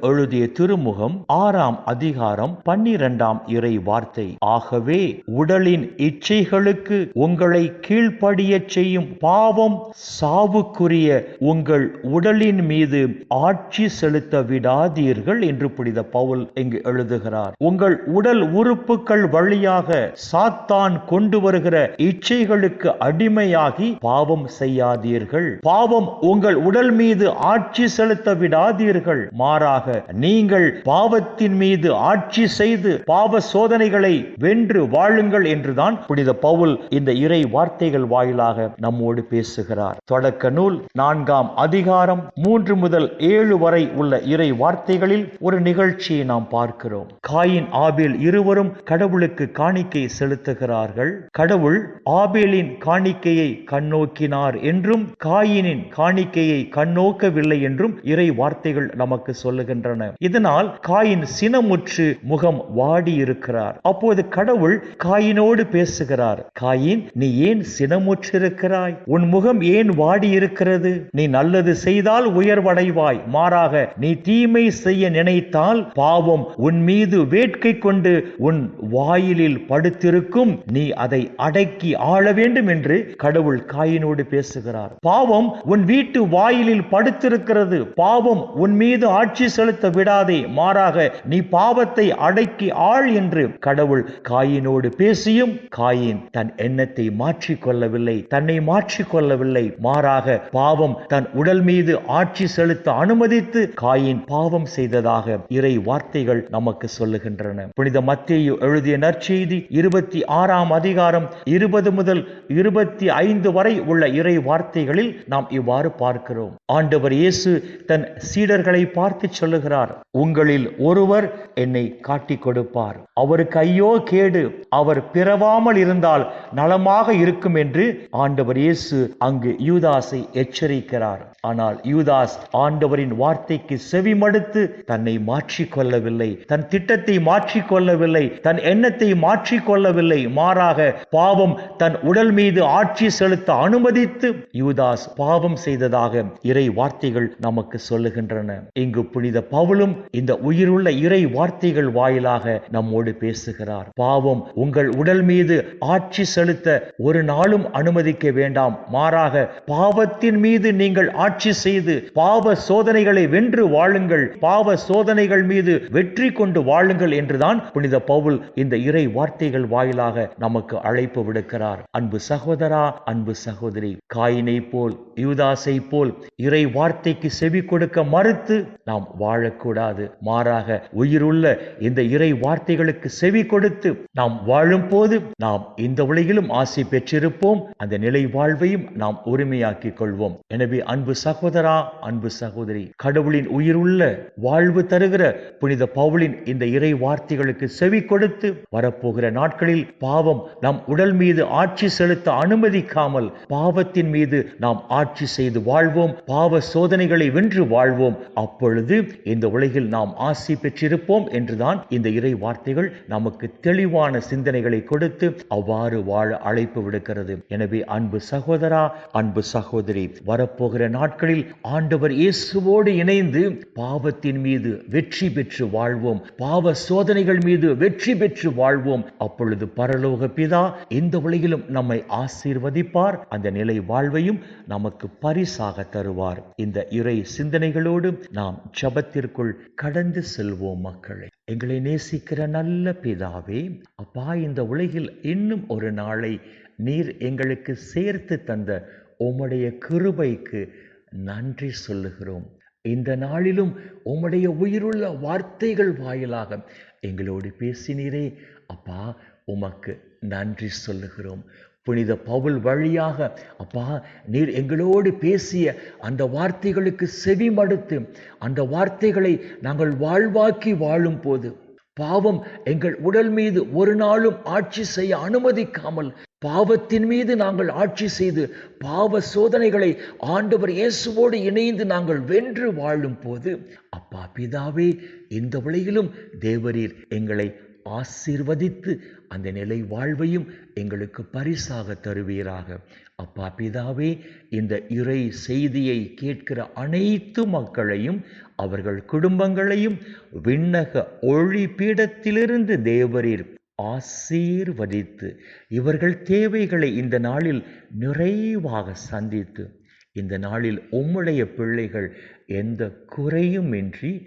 எழுதிய திருமுகம் ஆறாம் அதிகாரம் பன்னிரண்டாம் இறை வார்த்தை. ஆகவே உடலின் இச்சைகளுக்கு உங்களை கீழ்ப்படியச் செய்யும் பாவம் சாவுக்குரிய உங்கள் உடலின் மீது ஆட்சி செலுத்த விடாதீர்கள் என்று புனித பவுல் இங்கு எழுதுகிறார். உங்கள் உடல் உறுப்புகள் வழியாக சாத்தான் கொண்டு வருகிற இச்சைகளுக்கு அடிமையாகி பாவம் செய்யாதீர்கள். பாவம் உங்கள் உடல் மீது ஆட்சி செலுத்த விடாதீர்கள். மாறாக நீங்கள் பாவத்தின் மீது ஆட்சி செய்து பாவ சோதனைகளை வென்று வாழுங்கள் என்றுதான் புனித பவுல் இந்த இறை வார்த்தைகள் வாயிலாக நம்மோடு பேசுகிறார். தொடக்க நூல் நான்காம் அதிகாரம் மூன்று முதல் ஏழு வரை உள்ள இறை வார்த்தைகளில் ஒரு நிகழ்ச்சியை நாம் பார்க்கிறோம். காயின் ஆபேல் இருவரும் கடவுளுக்கு காணிக்கை செலுத்துகிறார்கள். கடவுள் ஆபேலின் காணிக்கையை கண்ணோக்கினார் என்றும் காயினின் காணிக்கையை கண்ணோக்கவில்லை என்றும் இறை வார்த்தைகள் நமக்கு சொல்லுகின்றன இதனால் காயின் சினமுற்று முகம் வாடி இருக்கிறார் அப்போது கடவுள் காயினோடு பேசுகிறார். காயின் நீ ஏன் சினமுற்றிருக்கிறாய்? உன் முகம் ஏன் வாடி இருக்கிறது நீ நல்லது செய்தால் உயர்வடைவாய். மாறாக நீ தீமை செய்ய நினைத்தால் பாவம் உன் மீது வேட்கை கொண்டு உன் வாயிலில் படுத்திருக்கும். நீ அதை அடக்கி ஆள வேண்டும் என்று கடவுள் காயினோடு பேசுகிறார். பாவம் உன் வீட்டு வாயிலில் படுத்திருக்கிறது. பாவம் உன் மீது ஆட்சி செலுத்த விடாதே மாறாக நீ பாவத்தை அடக்கி ஆள் என்று கடவுள் காயினோடு பேசியும் காயின் தன் எண்ணத்தை மாற்றிக்கொள்ளவில்லை தன்னை மாற்றிக்கொள்ளவில்லை. மாறாக பாவம் தன் உடல் மீது ஆட்சி செலுத்த அனுமதித்து காயின் பாவம் செய்ததாக இறை வார்த்தைகள் நமக்கு சொல்லுகின்றன. புனித மத்தேயு எழுதிய நற்செய்தி இருபத்தி ஆறாம் அதிகாரம் இருபது முதல் இருபத்தி ஐந்து வரை உள்ள இறை வார்த்தைகளில் நாம் இவ்வாறு பார்க்கிறோம். ஆண்டவர் இயேசு தன் சீடர்களை பார்த்து சொல்லுகிறார் உங்களில் ஒருவர் என்னை காட்டிக் கொடுப்பார் அவருக்கு ஐயோ கேடு. அவர் பிறவாமல் இருந்தால் நலமாக இருக்கும் என்று ஆண்டவர் இயேசு அங்கு யூதாஸை எச்சரிக்கிறார். ஆனால் யூதாஸ் ஆண்டவரின் வார்த்தைக்கு செவிமடுத்து தன்னை மாற்றிக்கொள்ளவில்லை. தன் திட்டத்தை மாற்றிக் கொள்ளவில்லை தன் எண்ணத்தை மாற்றிக் கொள்ளவில்லை மாறாக பாவம் தன் உடல் மீது ஆட்சி செலுத்த அனுமதித்து யூதாஸ் பாவம் செய்ததாக இறை வார்த்தைகள் நமக்கு சொல்லுகின்றன. இங்கு புனித பவுலும் இந்த உயிருள்ள இறை வார்த்தைகள் வாயிலாக நம்மோடு பேசுகிறார். பாவம் உங்கள் உடல் மீது ஆட்சி செலுத்த ஒரு நாளும் அனுமதிக்க வேண்டாம். மாறாக பாவத்தின் மீது நீங்கள் ஆட்சி செய்து பாவ சோதனைகளை வென்று வாழுங்கள். பாவ சோதனைகள் மீது வெற்றி கொண்டு வாழுங்கள் என்றுதான் புனித பவுல் இந்த இறை வார்த்தைகள் வாயிலாக நமக்கு அழைப்பு விடுக்கிறார். அன்பு சகோதரா அன்பு சகோதரி காயினை போல் யூதாசை போல் இறை வார்த்தைக்கு செவி கொடுக்க மறுத்து நாம் வாழக்கூடாது. மாறாக உயிருள்ள இந்த இறை வார்த்தைகளுக்கு செவி கொடுத்து நாம் வாழும் போது நாம் இந்த உலகிலும் ஆசை பெற்றிருப்போம். அந்த நிலை வாழ்வையும் நாம் உரிமையாக்கிக் கொள்வோம். எனவே அன்பு சகோதரா அன்பு சகோதரி கடவுளின் உயிருள்ள வாழ்வு தருகிற புனித பவுலின் இந்த இறை வார்த்தைகளுக்கு செவி கொடுத்து வரப்போகிற நாட்களில் பாவம் நம் உடல் மீது ஆட்சி செலுத்த அனுமதிக்காமல் பாவத்தின் மீது நாம் ஆட்சி செய்து வாழ்வோம். பாவ சோதனைகளை வென்று வாழ்வோம். அப்பொழுது இந்த உலகில் நாம் ஆசி பெற்றிருப்போம் என்றுதான் இந்த இறை வார்த்தைகள் நமக்கு தெளிவான சிந்தனைகளை கொடுத்து அவ்வாறு வாழ அழைப்பு விடுக்கிறது. எனவே அன்பு சகோதரா அன்பு சகோதரி வரப்போகிற நாட்களில் ஆண்டவர் இயேசுவோடு இணைந்து பாவத்தின் மீது வெற்றி பெற்று வாழ்வோம். பாவ சோதனைகள் மீது வெற்றி பெற்று வாழ்வோம். அப்பொழுது பரலோக பிதா இந்த உலகிலும் நம்மை ஆசீர்வதிப்பார். அந்த நிலை வாழ்வையும் நமக்கு பரிசாக தருவார். இந்த இறை சிந்தனைகளோடு நாம் ஜப ஜபத்திற்குள் கடந்து செல்வோம் மக்களை. எங்களை நேசிக்கிற நல்ல பிதாவே அப்பா இந்த உலகில் இன்னும் ஒரு நாளை நீர் எங்களுக்கு சேர்த்து தந்த உம்முடைய கிருபைக்கு நன்றி சொல்லுகிறோம். இந்த நாளிலும் உம்முடைய உயிருள்ள வார்த்தைகள் வாயிலாக எங்களோடு பேசினீரே. அப்பா உமக்கு நன்றி சொல்லுகிறோம். புனித பவுல் வழியாக அப்பா நீர் எங்களோடு பேசிய அந்த வார்த்தைகளுக்கு செவி மடுத்து அந்த வார்த்தைகளை நாங்கள் வாழ்வாக்கி வாழும் போது பாவம் எங்கள் உடல் மீது ஒரு நாளும் ஆட்சி செய்ய அனுமதிக்காமல் பாவத்தின் மீது நாங்கள் ஆட்சி செய்து பாவ சோதனைகளை ஆண்டவர் இயேசுவோடு இணைந்து நாங்கள் வென்று வாழும் போது அப்பா பிதாவே இந்த உலகிலும் தேவரீர் எங்களை ஆசீர்வதித்து அந்த நிலை வாழ்வையும் எங்களுக்கு பரிசாக தருவீராக. அப்பா பிதாவே இந்த இறை செய்தியை கேட்கிற அனைத்து மக்களையும் அவர்கள் குடும்பங்களையும் விண்ணக ஒளி பீடத்திலிருந்து தேவரீர் ஆசீர்வதித்து இவர்கள் தேவைகளை இந்த நாளில் நிறைவாக சந்தித்து இந்த நாளில் உம்முடைய பிள்ளைகள் எந்த குறையும் இன்றி